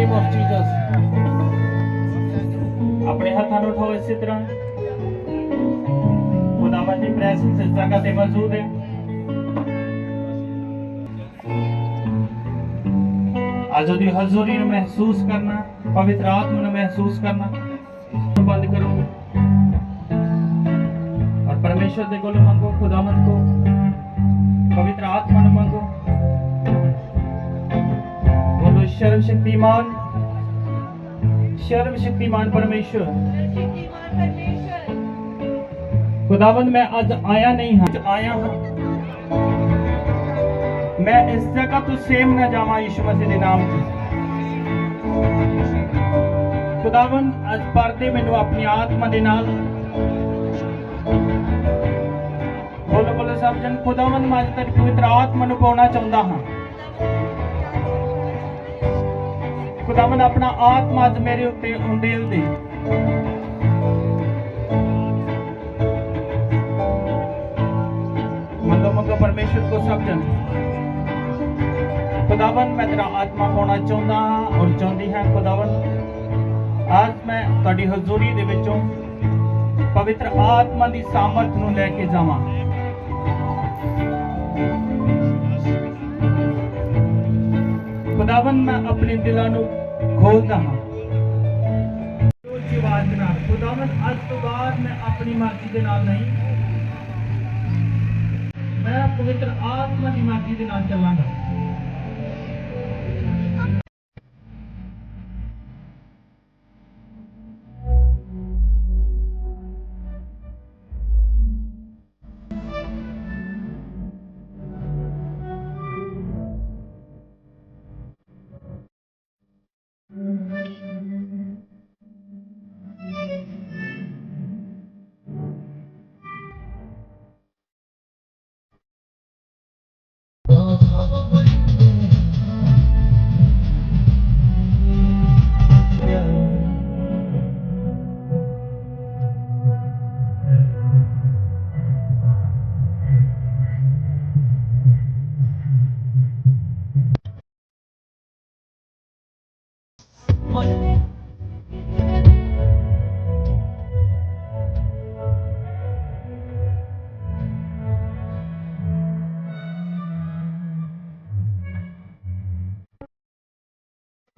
name of Jesus. આપણે હાથ ઉઠાવો ઇસ તરહ ખુદાવંદની પ્રેઝન્સ इस जगह पे मौजूद है आज दी हजूरी ने महसूस करना पवित्र आत्मा ने महसूस करना बंद करो और परमेश्वर दे कोल मांगो खुदावंद को पवित्र आत्मा ने मांगो ਸਰਵ ਸ਼ਕਤੀਮਾਨ ਸਰਵ ਸ਼ਕਤੀਮਾਨ ਪਰਮੇਸ਼ਰ। ਖੁਦਾਵੰਦ, ਮੈਂ ਅੱਜ ਆਇਆ ਨਹੀਂ ਹਾਂ। ਆਇਆ ਹਾਂ। ਮੈਂ ਇਸ ਜਗ੍ਹਾ ਤੋਂ ਸੇਮ ਨਾ ਜਾਵਾਂ ਯਿਸੂ ਮਸੀਹ ਦੇ ਨਾਮ ਤੇ। ਖੁਦਾਵੰਦ, ਅੱਜ ਪਰਦੇ ਮੈਨੂੰ ਆਪਣੀ ਆਤਮਾ ਦੇ ਨਾਲ। ਬੋਲੋ ਬੋਲੋ, ਸਭ ਜਨ, ਖੁਦਾਵੰਦ, ਮੈਂ ਅੱਜ ਤੇਰੀ ਪਵਿੱਤਰ ਆਤਮਾ ਨੂੰ ਪਾਉਣਾ ਚਾਹੁੰਦਾ ਹਾਂ। ਖੁਦਾਵੰਦ ਆਪਣਾ ਆਤਮਾ ਅੱਜ ਮੇਰੇ ਉੱਤੇ ਉਂਡੇਲ ਦੇ। ਮੰਗੋ ਮੰਗੋ ਪਰਮੇਸ਼ਰ ਕੋ ਸਭ ਖੁਦਾਵੰਦ, ਮੈਂ ਤੇਰਾ ਆਤਮਾ ਹੋਣਾ ਚਾਹੁੰਦਾ ਹਾਂ ਔਰ ਚਾਹੁੰਦੀ ਹਾਂ ਖੁਦਾਵੰਦ, ਅੱਜ ਮੈਂ ਤੁਹਾਡੀ ਹਜ਼ੂਰੀ ਦੇ ਵਿੱਚੋਂ ਪਵਿੱਤਰ ਆਤਮਾ ਦੀ ਸਾਮਰਥ ਨੂੰ ਲੈ ਕੇ ਜਾਵਾਂ। ਖੁਦਾਵੰਦ, ਮੈਂ ਆਪਣੇ ਦਿਲਾਂ ਨੂੰ ਖੋਲਦਾ ਹਾਂ। ਉੱਚੀ ਆਵਾਜ਼ ਨਾਲ ਖੁਦਾਵੰਦ, ਅੱਜ ਤੋਂ ਬਾਅਦ ਮੈਂ ਆਪਣੀ ਮਰਜ਼ੀ ਦੇ ਨਾਲ ਨਹੀਂ। ਮੈਂ ਪਵਿੱਤਰ ਆਤਮਾ ਦੀ ਮਰਜ਼ੀ ਦੇ ਨਾਲ ਚੱਲਾਂਗਾ।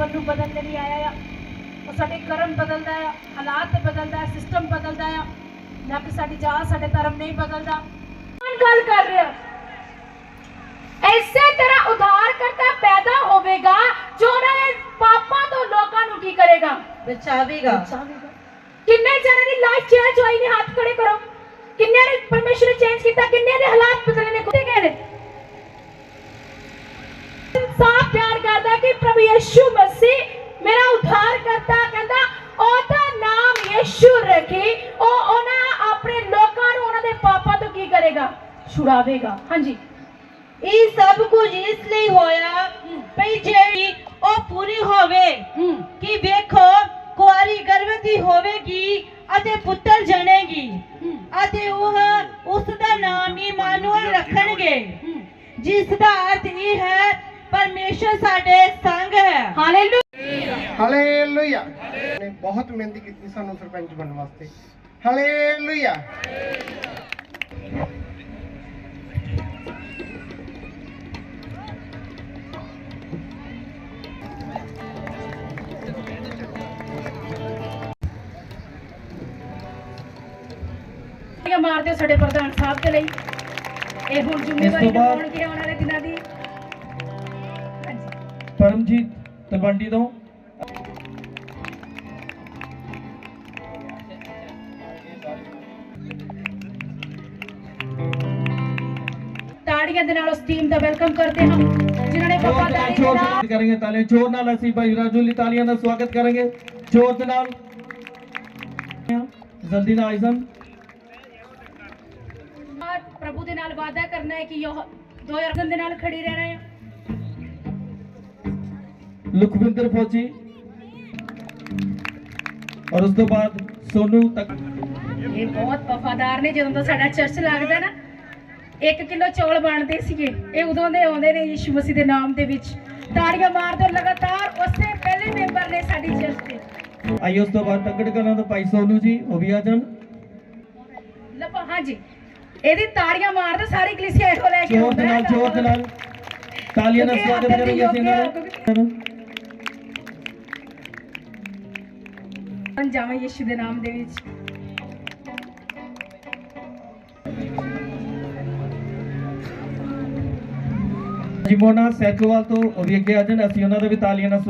ਜੀਵਨ ਨੂੰ ਬਦਲਣ ਲਈ ਆਇਆ ਆ। ਉਹ ਸਾਡੇ ਕਰਮ ਬਦਲਦਾ ਆ ਹਾਲਾਤ ਬਦਲਦਾ ਹੈ ਸਿਸਟਮ ਬਦਲਦਾ ਆ। ਨਾ ਕਿ ਸਾਡੀ ਜਾਤ ਸਾਡੇ ਧਰਮ ਨਹੀਂ ਬਦਲਦਾ। ਕੌਣ ਗੱਲ ਕਰ ਰਿਹਾ? ਐਸੇ ਤਰ੍ਹਾਂ ਉਧਾਰ ਕਰਤਾ ਪੈਦਾ ਹੋਵੇਗਾ ਜੋ ਉਹਨਾਂ ਦੇ ਪਾਪਾਂ ਤੋਂ ਲੋਕਾਂ ਨੂੰ ਕੀ ਕਰੇਗਾ? ਬਚਾਵੇਗਾ। ਕਿੰਨੇ ਜਣਾਂ ਦੀ ਲਾਈਫ ਚੇਂਜ ਹੋਈ ਨੇ ਹੱਥ ਖੜੇ ਕਰੋ। ਕਿੰਨੇ ਨੇ ਪਰਮੇਸ਼ਰ ਨੇ ਚੇਂਜ ਕੀਤਾ ਕਿੰਨੇ ਦੇ ਹਾਲਾਤ ਬਦਲੇ ਨੇ ਖੁਦ ਗਏ ਨੇ। ਇਨਸਾਫ ਪਿਆਰ ਕਰਦਾ ਕਿ ਪ੍ਰਭੂ ਯਿਸੂ ਛੁਡਾਵੇਗਾ ਹਾਂਜੀ। ਇਹ ਸਭ ਕੁਝ ਇਸ ਲਈ ਹੋਇਆ ਭਈ ਜਿਹੜੀ ਉਹ ਪੂਰੀ ਹੋਵੇ ਕਿ ਵੇਖੋ ਕੁਆਰੀ ਗਰਭਵਤੀ ਹੋਵੇਗੀ ਅਤੇ ਪੁੱਤਰ ਜਣੇਗੀ ਅਤੇ ਉਹ ਉਸ ਦਾ ਨਾਮ ਇਮਾਨੁਅਲ ਰੱਖਣਗੇ। ਜਿਸ ਦਾ ਅਰਥ ਇਹ ਹੈ ਪਰਮੇਸ਼ਰ ਸਾਡੇ ਸੰਗ ਹੈ। ਹਾਲੇਲੂਇਆ। ਹਾਲੇਲੂਇਆ। ਨੇ ਬਹੁਤ ਮਿਹਨਤ ਕੀਤੀ ਸਾਨੂੰ ਸਰਪੰਚ ਬਣਨ ਵਾਸਤੇ। ਹਾਲੇਲੂਇਆ। ਇਹ ਮਾਰਦੇ ਸਾਡੇ ਪ੍ਰਧਾਨ ਸਾਹਿਬ ਦੇ ਲਈ। ਇਹ ਹੁਣ ਜ਼ਿੰਮੇਵਾਰੀ ਨਿਭਾਉਣਗੇ ਆਉਣ ਵਾਲੇ ਦਿਨਾਂ ਦੀ ਪਰਮਜੀਤ ਤਲਵੰਡੀ ਤੋਂ। ਤਾੜੀਆਂ ਦੇ ਨਾਲ ਉਸ ਟੀਮ ਦਾ ਵੈਲਕਮ ਕਰਦੇ ਹਾਂ। ਜਿਨ੍ਹਾਂ ਨੇ ਵਫਾਦਾਰੀ ਦੇ ਨਾਲ ਕਰਾਂਗੇ ਤਾਲੀਆਂ। ਜ਼ੋਰ ਨਾਲ ਅਸੀਂ ਭਾਈ ਰਾਜੂ ਲਈ ਤਾਲੀਆਂ ਦਾ ਸਵਾਗਤ ਕਰਾਂਗੇ। ਜ਼ੋਰ ਦੇ ਨਾਲ। ਜਲਦੀ ਨਾਲ ਆਇਜ਼ਨ ਪ੍ਰਭੂ ਦੇ ਨਾਲ ਵਾਅਦਾ ਕਰਨਾ ਹੈ ਕਿ ਦੋ ਅਰਗਨ ਦੇ ਨਾਲ ਖੜੀ ਰਹਿਣਾ ਹੈ। ਲੁਖਵਿੰਦਰ ਫੌਜੀ। ਔਰ ਉਸ ਤੋਂ ਬਾਅਦ ਸੋਨੂ ਤੱਕ। ਇਹ ਬਹੁਤ ਵਫਾਦਾਰ ਨੇ ਜਦੋਂ ਤੋਂ ਸਾਡਾ ਚਰਚ ਲੱਗਦਾ ਨਾ 1 ਕਿਲੋ ਚੌਲ ਬਣਦੇ ਸੀਗੇ ਇਹ ਉਦੋਂ ਦੇ ਆਉਂਦੇ ਨੇ ਯਿਸੂ ਮਸੀਹ ਦੇ ਨਾਮ ਦੇ ਵਿੱਚ। ਤਾੜੀਆਂ ਮਾਰਦੇ ਲਗਾਤਾਰ ਉਸੇ ਪਹਿਲੇ ਮੈਂਬਰ ਨੇ ਸਾਡੀ ਚਰਚ ਦੇ। ਆਈ ਉਸ ਤੋਂ ਬਾਅਦ ਤੱਕੜ ਕਲਾਂ ਤੋਂ ਭਾਈ ਸੋਨੂ ਜੀ ਉਹ ਵੀ ਆ ਜਾਣ। ਲੱਭਾ ਹਾਂਜੀ ਇਹਦੀ ਤਾੜੀਆਂ ਮਾਰਦੇ ਸਾਰੀ ਕਲੀਸਿਆ ਇਹੋ ਲੈ ਕੇ ਜ਼ੋਰ ਦੇ ਨਾਲ ਜ਼ੋਰ ਦੇ ਨਾਲ। ਤਾਲੀਆਂ ਨਾਲ ਸਵਾਗਤ ਕਰਾਂਗੇ ਅਸੀਂ ਇਹਨਾਂ ਦਾ ਬਣ ਜਾਵਾਂ ਯਿਸੂ ਦੇ ਨਾਮ ਦੇ ਵਿੱਚ। ਜੀ ਮੋਨਾ ਸੈਕੋਵਾਲ ਤੋਂ ਉਹ ਵੀ ਅੱਗੇ ਆ ਜਾਣ ਅਸੀਂ ਉਹਨਾਂ ਦਾ ਵੀ ਤਾਲੀਆਂ ਨਾਲ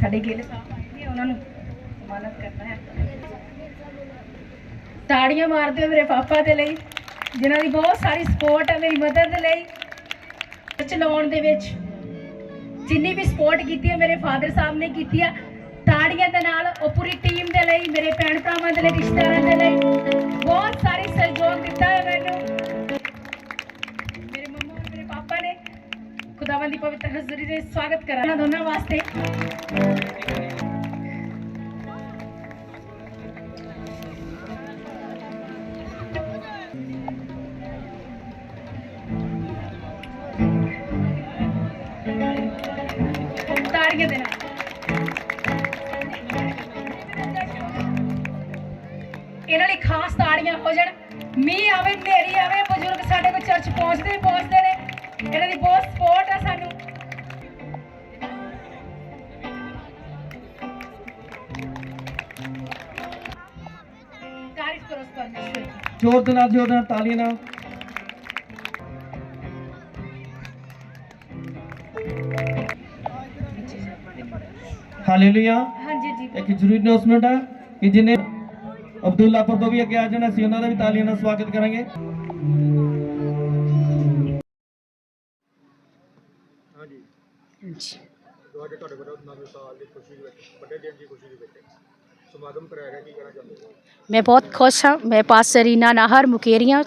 ਸਾਡੇ ਗਿੱਲ ਸਾਹਿਬ ਆਏ ਨੇ ਉਹਨਾਂ ਨੂੰ ਸਨਮਾਨਿਤ ਕਰਨਾ ਹੈ। ਤਾੜੀਆਂ ਮਾਰਦੇ ਹੋ ਮੇਰੇ ਪਾਪਾ ਦੇ ਲਈ, ਜਿਨ੍ਹਾਂ ਦੀ ਬਹੁਤ ਸਾਰੀ ਸਪੋਰਟ ਹੈ ਮੇਰੀ ਮਦਰ ਦੇ ਲਈ। ਚਲਾਉਣ ਦੇ ਵਿੱਚ ਜਿੰਨੀ ਵੀ ਸਪੋਰਟ ਕੀਤੀ ਹੈ ਮੇਰੇ ਫਾਦਰ ਸਾਹਿਬ ਨੇ ਕੀਤੀ ਹੈ ਤਾੜੀਆਂ ਦੇ ਨਾਲ ਉਹ ਪੂਰੀ ਟੀਮ ਦੇ ਲਈ, ਮੇਰੇ ਭੈਣ ਭਰਾਵਾਂ ਦੇ ਲਈ, ਰਿਸ਼ਤੇਦਾਰਾਂ ਦੇ ਲਈ ਬਹੁਤ ਸਾਰੀ ਸਹਿਯੋਗ ਦਿੱਤਾ ਹੈ ਮੈਨੂੰ। ਮੇਰੇ ਮੰਮਾ ਔਰ ਮੇਰੇ ਪਾਪਾ ਨੇ ਖੁਦਾਵੰਦ ਦੀ ਪਵਿੱਤਰ ਹਜ਼ੂਰੀ ਦੇ ਸਵਾਗਤ ਕਰਾਂ ਦੋਨਾਂ ਵਾਸਤੇ ਪਹੁੰਚਦੇ ਹੀ ਪਹੁੰਚਦੇ ਨੇ। ਇਹਨਾਂ ਦੀ ਬਹੁਤ ਸਪੋਰਟ ਆ ਸਾਨੂੰ। ਤਾਰੀਫ ਕਰੋ ਉਸ ਪਰਮੇਸ਼ਵਰ ਦੀ। ਜ਼ੋਰ ਦੇ ਨਾਲ ਜ਼ੋਰ ਦੇ ਨਾਲ ਤਾਲੀਆਂ ਨਾਲ। ਹਾਲੇਲੂਇਆ ਹਾਂਜੀ ਜੀ। ਇੱਕ ਜ਼ਰੂਰੀ ਅਨਾਉਂਸਮੈਂਟ ਹੈ ਕਿ ਜਿਹਨੇ ਅਬਦੁੱਲਾਪੁਰ ਤੋਂ ਵੀ ਅੱਗੇ ਆ ਜਾਣਾ ਅਸੀਂ ਉਹਨਾਂ ਦਾ ਵੀ ਤਾਲੀਆਂ ਨਾਲ ਸਵਾਗਤ ਕਰਾਂਗੇ ਤੁਹਾਡੇ ਤੁਹਾਡੇ ਕੋਲ ਨਵੇਂ ਸਾਲ ਦੀ ਖੁਸ਼ੀ ਦੇ ਵਿੱਚ ਵੱਡੇ ਦਿਨ ਦੀ ਖੁਸ਼ੀ ਦੇ ਵਿੱਚ ਸਮਾਗਮ ਕਰਾਇਆ ਗਿਆ ਕੀ ਕਹਿਣਾ ਚਾਹੁੰਦੇ ਹੋ? ਮੈਂ ਬਹੁਤ ਖੁਸ਼ ਹਾਂ ਮੈਂ ਪਾਸਟਰ ਰੀਨਾ ਨਾਹਰ ਮੁਕੇਰੀਆਂ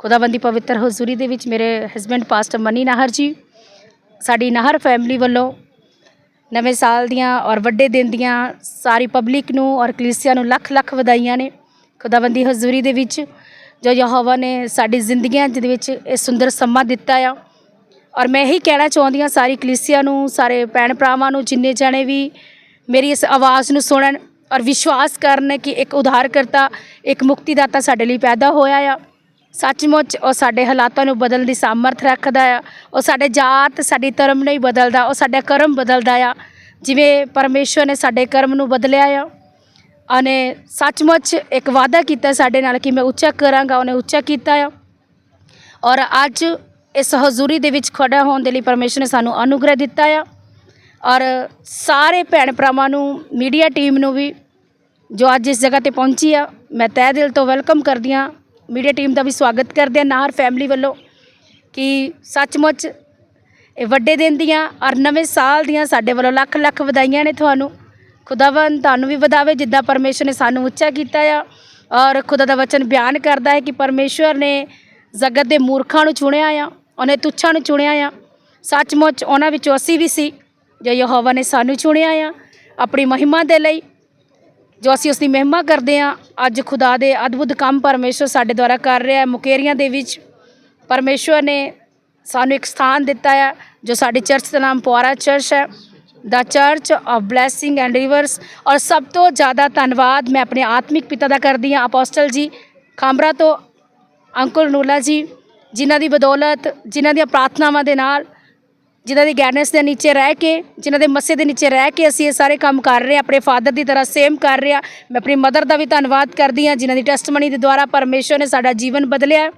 ਖੁਦਾਵੰਦੀ ਪਵਿੱਤਰ ਹਜ਼ੂਰੀ ਦੇ ਵਿੱਚ ਮੇਰੇ ਹਸਬੈਂਡ ਪਾਸਟਰ ਮਨੀ ਨਾਹਰ ਜੀ ਸਾਡੀ ਨਾਹਰ ਫੈਮਿਲੀ ਵੱਲੋਂ ਨਵੇਂ ਸਾਲ ਦੀਆਂ ਔਰ ਵੱਡੇ ਦਿਨ ਦੀਆਂ ਸਾਰੀ ਪਬਲਿਕ ਨੂੰ ਔਰ ਕਲੀਸਿਆ ਨੂੰ ਲੱਖ ਲੱਖ ਵਧਾਈਆਂ ਨੇ ਖੁਦਾਵੰਦੀ ਹਜ਼ੂਰੀ ਦੇ ਵਿੱਚ ਜੋ ਯਹੋਵਾ ਨੇ ਸਾਡੀ ਜ਼ਿੰਦਗੀਆਂ ਦੇ ਵਿੱਚ ਇਹ ਸੁੰਦਰ ਸਮਾਂ ਦਿੱਤਾ ਆ। ਔਰ ਮੈਂ ਇਹੀ ਕਹਿਣਾ ਚਾਹੁੰਦੀ ਹਾਂ ਸਾਰੀ ਕਲੀਸਿਆ ਨੂੰ, ਸਾਰੇ ਭੈਣ ਭਰਾਵਾਂ ਨੂੰ, ਜਿੰਨੇ ਜਾਣੇ ਵੀ ਮੇਰੀ ਇਸ ਆਵਾਜ਼ ਨੂੰ ਸੁਣਨ ਔਰ ਵਿਸ਼ਵਾਸ ਕਰਨ ਕਿ ਇੱਕ ਉਧਾਰਕਰਤਾ, ਇੱਕ ਮੁਕਤੀਦਾਤਾ ਸਾਡੇ ਲਈ ਪੈਦਾ ਹੋਇਆ ਆ, ਸੱਚਮੁੱਚ ਉਹ ਸਾਡੇ ਹਾਲਾਤਾਂ ਨੂੰ ਬਦਲਣ ਦੀ ਸਾਮਰਥ ਰੱਖਦਾ ਆ, ਉਹ ਸਾਡੇ ਜਾਤ, ਸਾਡੀ ਧਰਮ ਨਹੀਂ ਬਦਲਦਾ, ਉਹ ਸਾਡਾ ਕਰਮ ਬਦਲਦਾ ਆ, ਜਿਵੇਂ ਪਰਮੇਸ਼ਵਰ ਨੇ ਸਾਡੇ ਕਰਮ ਨੂੰ ਬਦਲਿਆ ਆ। ਉਹਨੇ ਸੱਚਮੁੱਚ ਇੱਕ ਵਾਅਦਾ ਕੀਤਾ ਸਾਡੇ ਨਾਲ ਕਿ ਮੈਂ ਉੱਚਾ ਕਰਾਂਗਾ, ਉਹਨੇ ਉੱਚਾ ਕੀਤਾ ਆ। ਔਰ ਅੱਜ ਇਸ ਹਜ਼ੂਰੀ ਦੇ ਵਿੱਚ ਖੜਾ ਹੋਣ ਦੇ ਲਈ ਪਰਮੇਸ਼ਰ ਨੇ ਸਾਨੂੰ ਅਨੁਗ੍ਰਹਿ ਦਿੱਤਾ ਆ। ਔਰ ਸਾਰੇ ਭੈਣ ਭਰਾਵਾਂ ਨੂੰ, ਮੀਡੀਆ ਟੀਮ ਨੂੰ ਵੀ, ਜੋ ਅੱਜ ਇਸ ਜਗ੍ਹਾ ਤੇ ਪਹੁੰਚੀ ਆ, ਮੈਂ ਤਹਿ ਦਿਲ ਤੋਂ ਵੈਲਕਮ ਕਰਦੀ ਹਾਂ। ਮੀਡੀਆ ਟੀਮ ਦਾ ਵੀ ਸਵਾਗਤ ਕਰਦੇ ਹਾਂ ਨਾਹਰ ਫੈਮਿਲੀ ਵੱਲੋਂ ਕਿ ਸੱਚਮੁੱਚ ਇਹ ਵੱਡੇ ਦਿਨ ਦੀਆਂ ਔਰ ਨਵੇਂ ਸਾਲ ਦੀਆਂ ਸਾਡੇ ਵੱਲੋਂ ਲੱਖ ਲੱਖ ਵਧਾਈਆਂ ਨੇ ਤੁਹਾਨੂੰ। ਖੁਦਾਵੰਦ ਤੁਹਾਨੂੰ ਵੀ ਵਧਾਵੇ, ਜਿੱਦਾਂ ਪਰਮੇਸ਼ਰ ਨੇ ਸਾਨੂੰ ਉੱਚਾ ਕੀਤਾ ਆ। ਔਰ ਖੁਦਾ ਦਾ ਵਚਨ ਬਿਆਨ ਕਰਦਾ ਹੈ ਕਿ ਪਰਮੇਸ਼ਵਰ ਨੇ ਜਗਤ ਦੇ ਮੂਰਖਾਂ ਨੂੰ ਚੁਣਿਆ ਆ। ਉਹਨੇ ਤੁੱਛਾਂ ਨੂੰ ਚੁਣਿਆ ਆ। ਸੱਚਮੁੱਚ ਉਹਨਾਂ ਵਿੱਚੋਂ ਅਸੀਂ ਵੀ ਸੀ, ਜੋ ਯਹੋਵਾ ਨੇ ਸਾਨੂੰ ਚੁਣਿਆ ਆ ਆਪਣੀ ਮਹਿਮਾ ਦੇ ਲਈ। ਜੋ ਅਸੀਂ ਉਸ ਦੀ ਮਹਿਮਾ ਕਰਦੇ ਆ, ਅੱਜ ਖੁਦਾ ਦੇ ਅਦਭੁਤ ਕੰਮ ਪਰਮੇਸ਼ਰ ਸਾਡੇ ਦੁਆਰਾ ਕਰ ਰਿਹਾ ਹੈ, ਮੁਕੇਰੀਆਂ ਦੇ ਵਿੱਚ ਪਰਮੇਸ਼ਵਰ ਨੇ ਸਾਨੂੰ ਇੱਕ ਸਥਾਨ ਦਿੱਤਾ ਹੈ ਜੋ ਸਾਡੇ ਚਰਚ ਦਾ ਨਾਮ ਪੁਆਰਾ ਚਰਚ ਹੈ। ਦਾ church of blessing and rivers ਔਰ ਸਭ ਤੋਂ ਜ਼ਿਆਦਾ ਧੰਨਵਾਦ ਮੈਂ ਆਪਣੇ ਆਤਮਿਕ ਪਿਤਾ ਦਾ ਕਰਦੀ ਹਾਂ, ਅਪੋਸਟਲ ਜੀ, ਖਾਂਬਰਾ ਤੋਂ ਅੰਕਲ ਨੂਲਾ ਜੀ। ਜਿਨ੍ਹਾਂ ਦੀ ਬਦੌਲਤ, ਜਿਨ੍ਹਾਂ ਦੀਆਂ ਪ੍ਰਾਰਥਨਾਵਾਂ ਦੇ ਨਾਲ, ਜਿਨ੍ਹਾਂ ਦੀ ਗਾਈਡੈਂਸ ਦੇ ਨੀਚੇ ਰਹਿ ਕੇ, ਜਿਨ੍ਹਾਂ ਦੇ ਮੱਸੇ ਦੇ ਨੀਚੇ ਰਹਿ ਕੇ ਅਸੀਂ ਇਹ ਸਾਰੇ ਕੰਮ ਕਰ ਰਹੇ ਹਾਂ, ਆਪਣੇ ਫਾਦਰ ਦੀ ਤਰ੍ਹਾਂ ਸੇਮ ਕਰ ਰਹੇ ਹਾਂ। ਮੈਂ ਆਪਣੀ ਮਦਰ ਦਾ ਵੀ ਧੰਨਵਾਦ ਕਰਦੀ ਹਾਂ, ਜਿਨ੍ਹਾਂ ਦੀ ਟੈਸਟਮਨੀ ਦੇ ਦੁਆਰਾ ਪਰਮੇਸ਼ਰ ਨੇ ਸਾਡਾ ਜੀਵਨ ਬਦਲਿਆ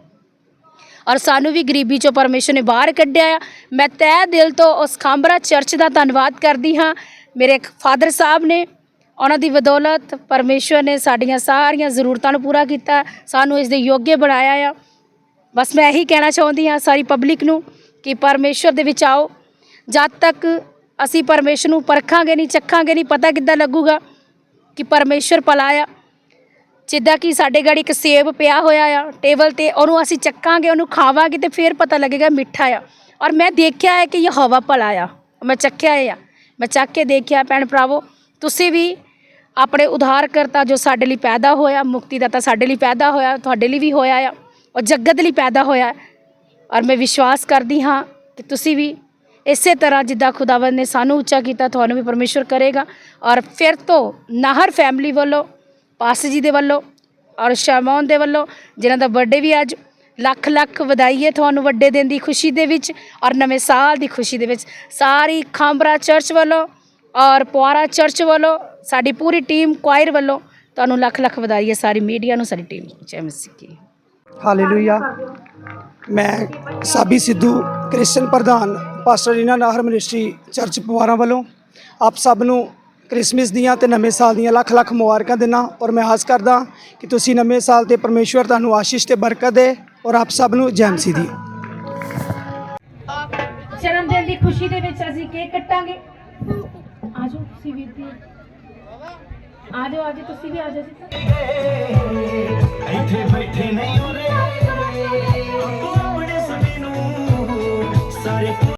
ਔਰ ਸਾਨੂੰ ਵੀ ਗਰੀਬੀ ਚੋਂ ਪਰਮੇਸ਼ਰ ਨੇ ਬਾਹਰ ਕੱਢਿਆ ਆ ਮੈਂ ਤਹਿ ਦਿਲ ਤੋਂ ਉਸ ਖਾਂਬਰਾ ਚਰਚ ਦਾ ਧੰਨਵਾਦ ਕਰਦੀ ਹਾਂ। ਮੇਰੇ ਫਾਦਰ ਸਾਹਿਬ ਨੇ, ਉਹਨਾਂ ਦੀ ਬਦੌਲਤ ਪਰਮੇਸ਼ਰ ਨੇ ਸਾਡੀਆਂ ਸਾਰੀਆਂ ਜ਼ਰੂਰਤਾਂ ਨੂੰ ਪੂਰਾ ਕੀਤਾ ਸਾਨੂੰ ਇਸ ਦੇ ਯੋਗੇ ਬਣਾਇਆ ਆ। ਬਸ ਮੈਂ ਇਹੀ ਕਹਿਣਾ ਚਾਹੁੰਦੀ ਹਾਂ ਸਾਰੀ ਪਬਲਿਕ ਨੂੰ ਕਿ ਪਰਮੇਸ਼ਰ ਦੇ ਵਿੱਚ ਆਓ। ਜਦ ਤੱਕ ਅਸੀਂ ਪਰਮੇਸ਼ਰ ਨੂੰ ਪਰਖਾਂਗੇ ਨਹੀਂ ਚੱਖਾਂਗੇ ਨਹੀਂ, ਪਤਾ ਕਿੱਦਾਂ ਲੱਗੂਗਾ ਕਿ ਪਰਮੇਸ਼ਰ ਭਲਾ ਆ। ਜਿੱਦਾਂ ਕਿ ਸਾਡੇ ਗਾੜੀ ਇੱਕ ਸੇਬ ਪਿਆ ਹੋਇਆ ਆ ਟੇਬਲ ਤੇ, ਉਹਨੂੰ ਅਸੀਂ ਚੱਕਾਂਗੇ, ਉਹਨੂੰ ਖਾਵਾਂਗੇ ਤੇ ਫਿਰ ਪਤਾ ਲੱਗੇਗਾ ਮਿੱਠਾ ਆ। ਔਰ ਮੈਂ ਦੇਖਿਆ ਹੈ ਕਿ ਇਹ ਹਵਾ ਭਲਾ ਆ। ਮੈਂ ਚੱਕਿਆ ਹੈ ਆ। ਮੈਂ ਚੱਕ ਕੇ ਦੇਖਿਆ, ਭੈਣ ਭਰਾਵੋ, ਤੁਸੀਂ ਵੀ ਆਪਣੇ ਉਧਾਰਕਰਤਾ ਜੋ ਸਾਡੇ ਲਈ ਪੈਦਾ ਹੋਇਆ ਮੁਕਤੀ ਦਾਤਾ ਸਾਡੇ ਲਈ ਪੈਦਾ ਹੋਇਆ, ਤੁਹਾਡੇ ਲਈ ਵੀ ਹੋਇਆ ਆ। ਔਰ ਜਗਤ ਲਈ ਪੈਦਾ ਹੋਇਆ ਔਰ ਮੈਂ ਵਿਸ਼ਵਾਸ ਕਰਦੀ ਹਾਂ ਕਿ ਤੁਸੀਂ ਵੀ ਇਸੇ ਤਰ੍ਹਾਂ ਜਿੱਦਾਂ ਖੁਦਾਵੰਦ ਨੇ ਸਾਨੂੰ ਉੱਚਾ ਕੀਤਾ, ਤੁਹਾਨੂੰ ਵੀ ਪਰਮੇਸ਼ਰ ਕਰੇਗਾ। ਔਰ ਫਿਰ ਤੋਂ ਨਾਹਰ ਫੈਮਿਲੀ ਵੱਲੋਂ, ਪਾਸ ਜੀ ਦੇ ਵੱਲੋਂ ਔਰ ਸ਼ਰਮੌਨ ਦੇ ਵੱਲੋਂ, ਜਿਨ੍ਹਾਂ ਦਾ ਬਰਥਡੇ ਵੀ ਅੱਜ, ਲੱਖ ਲੱਖ ਵਧਾਈ ਹੈ ਤੁਹਾਨੂੰ ਵੱਡੇ ਦਿਨ ਦੀ ਖੁਸ਼ੀ ਦੇ ਵਿੱਚ ਔਰ ਨਵੇਂ ਸਾਲ ਦੀ ਖੁਸ਼ੀ ਦੇ ਵਿੱਚ। ਸਾਰੀ ਖਾਂਬਰਾ ਚਰਚ ਵੱਲੋਂ ਔਰ ਪੁਆਰਾ ਚਰਚ ਵੱਲੋਂ, ਸਾਡੀ ਪੂਰੀ ਟੀਮ ਕੁਆਇਰ ਵੱਲੋਂ ਤੁਹਾਨੂੰ ਲੱਖ ਲੱਖ ਵਧਾਈ ਹੈ। ਸਾਰੀ ਮੀਡੀਆ ਨੂੰ, ਸਾਡੀ ਟੀਮ ਨੂੰ। ਜੈ ਮਸੀਹ ਕੀ। ਹਾਲੇਲੂਇਆ ਮੈਂ ਸਾਬੀ ਸਿੱਧੂ, ਕ੍ਰਿਸਚਨ ਪ੍ਰਧਾਨ, pastor Reena Nahar ministry, church ਪਵਾਰਾਂ ਵੱਲੋਂ ਆਪ ਸਭ ਨੂੰ ਕ੍ਰਿਸਮਸ ਦੀਆਂ ਤੇ ਨਵੇਂ ਸਾਲ ਦੀਆਂ ਲੱਖ ਲੱਖ ਮੁਬਾਰਕਾਂ ਦਿੰਦਾ ਔਰ ਮੈਂ ਆਸ ਕਰਦਾ ਕਿ ਤੁਸੀਂ ਨਵੇਂ ਸਾਲ ਤੇ ਪਰਮੇਸ਼ਵਰ ਤੁਹਾਨੂੰ ਆਸ਼ੀਸ਼ ਤੇ ਬਰਕਤ ਦੇ ਔਰ ਆਪ ਸਭ ਨੂੰ ਜੈ ਮਸੀਹ ਦੀ। ਜਨਮ ਦਿਨ ਦੀ ਖੁਸ਼ੀ ਦੇ ਵਿੱਚ ਅਸੀਂ ਕੇਕ ਕੱਟਾਂਗੇ। ਆਜੋ ਤੁਸੀਂ ਆ ਜਾਓ, ਆ ਤੁਸੀਂ ਵੀ ਆ ਜਾਓ ਇੱਥੇ ਬੈਠੇ ਨਹੀਂ ਉਰੇ। ਤੂੰ ਆਪਣੇ ਸਭੀ ਨੂੰ ਸਾਰੇ